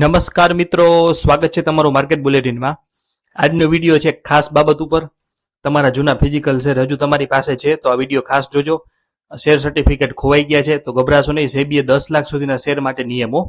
નમસ્કાર મિત્રો, સ્વાગત છે તમારું માર્કેટ બુલેટિનમાં. આજનો વીડિયો છે ખાસ બાબત ઉપર. તમારા જૂના ફિઝિકલ શેર હજુ તમારી પાસે છે, તો આ વીડિયો ખાસ જોજો. શેર સર્ટિફિકેટ ખોવાઈ ગયા છે, તો ગભરાશો નહીં. સેબીએ દસ લાખ સુધીના શેર માટે નિયમો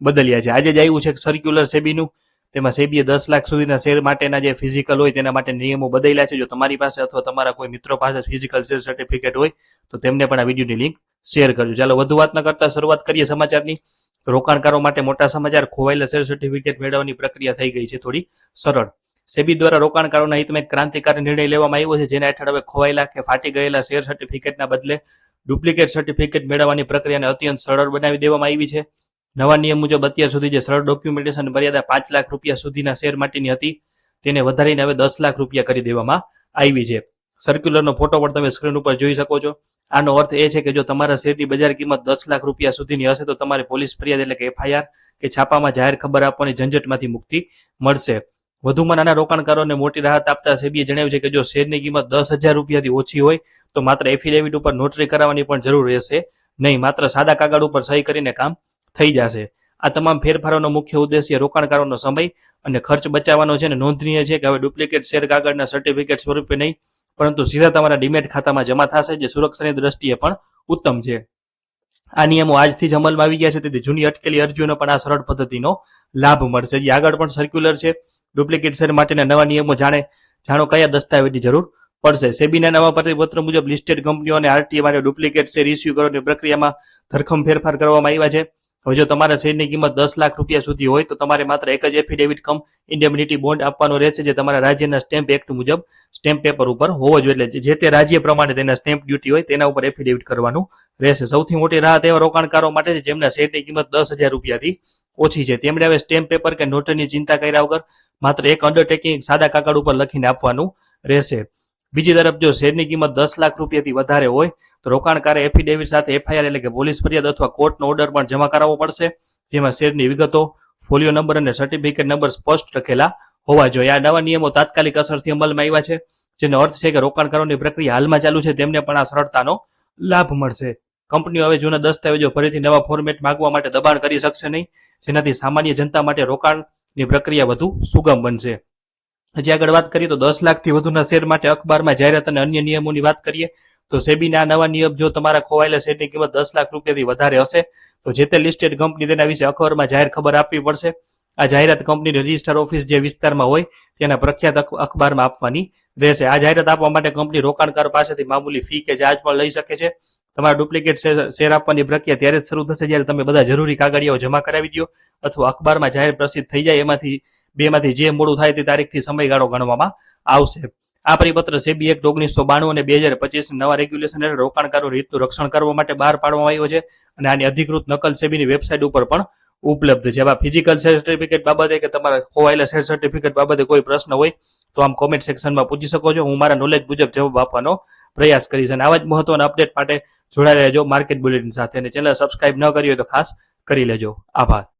બદલ્યા છે. આજે જ આવ્યું છે સર્ક્યુલર સેબીનું. તેમાં સેબીએ દસ લાખ સુધીના શેર માટેના જે ફિઝિકલ હોય તેના માટે નિયમો બદલ્યા છે. જો તમારી પાસે અથવા તમારા કોઈ મિત્રો પાસે ફિઝિકલ શેર સર્ટિફિકેટ હોય, તો તેમને પણ આ વિડીયોની લિંક શેર કરજો. ચાલો, વધુ વાત ન કરતા શરૂઆત કરીએ સમાચારની. રોકાણકારો માટે મોટા સમાચાર ખોવાયેલા શેર સર્ટિફિકેટ મેળવવાની પ્રક્રિયા થઈ ગઈ છે થોડી સરળ. સેબી દ્વારા રોકાણકારોના હિતમાં ક્રાંતિકારી નિર્ણય લેવામાં આવ્યો છે, જેના હેઠળ હવે ખોવાયેલા કે ફાટી ગયેલા શેર સર્ટિફિકેટના બદલે ડુપ્લિકેટ સર્ટિફિકેટ મેળવવાની પ્રક્રિયાને અત્યંત સરળ બનાવી દેવામાં આવી છે. નવા નિયમ મુજબ અત્યાર સુધી જે સરળ ડોક્યુમેન્ટેશન મર્યાદા પાંચ લાખ રૂપિયા સુધીના શેર માટેની હતી, તેને વધારીને હવે દસ લાખ રૂપિયા કરી દેવામાં આવી છે. સર્ક્યુલરનો ફોટો પણ તમે સ્ક્રીન ઉપર જોઈ શકો છો. આનો અર્થ એ છે કે જો તમારા શેરની બજાર કિંમત દસ લાખ રૂપિયા સુધીની હશે, તો તમારે પોલીસ ફરિયાદ એટલે કે એફઆઈઆર કે છાપામાં જાહેર ખબર આપવાની ઝંઝટમાંથી મુક્તિ મળશે. વધુમાં નાના રોકાણકારોને મોટી રાહત આપતા સેબીએ જણાવ્યું છે કે જો શેરની કિંમત દસ હજાર રૂપિયાથી ઓછી હોય, તો માત્ર એફિડેવિટ ઉપર નોટરી કરાવવાની પણ જરૂર રહેશે નહીં, માત્ર સાદા કાગળ ઉપર સહી કરીને કામ થઈ જશે. આ તમામ ફેરફારોનો મુખ્ય ઉદ્દેશ્ય રોકાણકારોનો સમય અને ખર્ચ બચાવવાનો છે અને નોંધનીય છે કે હવે ડુપ્લિકેટ શેર કાગળના સર્ટિફિકેટ સ્વરૂપે નહીં પરંતુ સીધા તમારા ડિમેટ ખાતામાં જમા થશે, જે સુરક્ષાની દ્રષ્ટિએ પણ ઉત્તમ છે. આ નિયમો આજથી જ અમલમાં આવી ગયા છે, તેથી જૂની અટકેલી અરજીઓનો પણ આ સરળ પદ્ધતિનો લાભ મળશે. જે, આગળ પણ સર્ક્યુલર છે. ડુપ્લિકેટ શેર માટેના નવા નિયમો જાણે, જાણો કયા દસ્તાવેજની જરૂર પડશે. સેબીના નવા પરિપત્ર મુજબ લિસ્ટેડ કંપનીઓ અને આરટીએ માટે ડુપ્લિકેટ શેર ઇસ્યુ કરવાની પ્રક્રિયામાં ધરખમ ફેરફાર કરવામાં આવ્યા છે. હવે જો તમારા શેરની કિંમત દસ લાખ રૂપિયા સુધી હોય તો તમારે માત્ર એક જ એફિડેવિટ કમ ઇન્ડેમિનિટી બોન્ડ આપવાનો રહેશે, જે તમારા રાજ્યના સ્ટેમ્પ એક્ટ મુજબ સ્ટેમ્પ પેપર ઉપર હોવો જોઈએ. એટલે જે તે રાજ્ય પ્રમાણે તેના સ્ટેમ્પ ડ્યુટી હોય તેના ઉપર એફિડેવિટ કરવાનું રહેશે. સૌથી મોટી રાહત એવા રોકાણકારો માટે છે જેમના શેરની કિંમત દસ હજાર રૂપિયાથી ઓછી છે. તેમણે હવે સ્ટેમ્પ પેપર કે નોટની ચિંતા કર્યા વગર માત્ર એક અંડરટેકિંગ સાદા કાગળ ઉપર લખીને આપવાનું રહેશે. બીજી તરફ જો શેરની કિંમત દસ લાખ રૂપિયાથી વધારે હોય, તો રોકાણકારે એફિડેવિટ સાથે એફઆઈઆર એટલે કે પોલીસ ફરિયાદ અથવા કોર્ટનો ઓર્ડર પણ જમા કરાવવો પડશે. જેમાં શેરની વિગતો ફોલિયો નંબર અને સર્ટિફિકેટ નંબર સ્પષ્ટ લખેલા હોવા જોઈએ. આ નવા નિયમો તાત્કાલિક અસરથી અમલમાં આવ્યા છે, જેનો અર્થ છે કે રોકાણકારોની પ્રક્રિયા હાલમાં ચાલુ છે, તેમને પણ આ સરળતાનો લાભ મળશે. કંપનીઓ હવે જૂના દસ્તાવેજો ફરીથી નવા ફોર્મેટ માંગવા માટે દબાણ કરી શકશે નહીં, જેનાથી સામાન્ય જનતા માટે રોકાણની પ્રક્રિયા વધુ સુગમ બનશે. હજી આગળ વાત કરીએ તો દસ લાખથી વધુના શેર માટે અખબારમાં જાહેરાત અને અન્ય નિયમોની વાત કરીએ તો સેબીના નવા નિયમ જો તમારા ખોવાયેલા શેરની કિંમત દસ લાખ રૂપિયાથી વધારે હશે, તો જે તે લિસ્ટેડ કંપની તેના વિશે અખબારમાં જાહેર ખબર આપવી પડશે. આ જાહેરાત કંપનીની રજિસ્ટર ઓફિસ જે વિસ્તારમાં હોય તેના પ્રખ્યાત અખબારમાં આપવાની રહેશે. આ જાહેરાત આપવા માટે કંપની રોકાણકારો પાસેથી મામૂલી ફી કે ચાર્જ પણ લઈ શકે છે. તમારા ડુપ્લિકેટ શેર આપવાની પ્રક્રિયા ત્યારે જ શરૂ થશે જ્યારે તમે બધા જરૂરી કાગળિયાઓ જમા કરાવી દો અથવા અખબારમાં જાહેર પ્રસિદ્ધ થઈ જાય એમાંથી બેમાંથી જે મોડું થાય તે તારીખથી સમયગાળો ગણવામાં આવશે. આ પરિપત્ર સેબી એક્ટ ઓગણીસો બાણું અને બે હજાર પચીસ નવા રેગ્યુલેશન હેઠળ રોકાણકારો રીતનું રક્ષણ કરવા માટે બહાર પાડવામાં આવ્યો છે અને આની અધિકૃત નકલ સેબીની વેબસાઇટ ઉપર પણ ઉપલબ્ધ છે. આ ફિઝિકલ શેર સર્ટિફિકેટ બાબતે કે તમારા ખોવાયેલા શેર સર્ટિફિકેટ બાબતે કોઈ પ્રશ્ન હોય તો આમ કોમેન્ટ સેક્શનમાં પૂછી શકો છો. હું મારા નોલેજ મુજબ જવાબ આપવાનો પ્રયાસ કરીશ અને આવા જ મહત્વના અપડેટ માટે જોડાયેલા રહેજો માર્કેટ બુલેટિન સાથે અને ચેનલ સબસ્ક્રાઇબ ન કરી હોય તો ખાસ કરી લેજો. આભાર.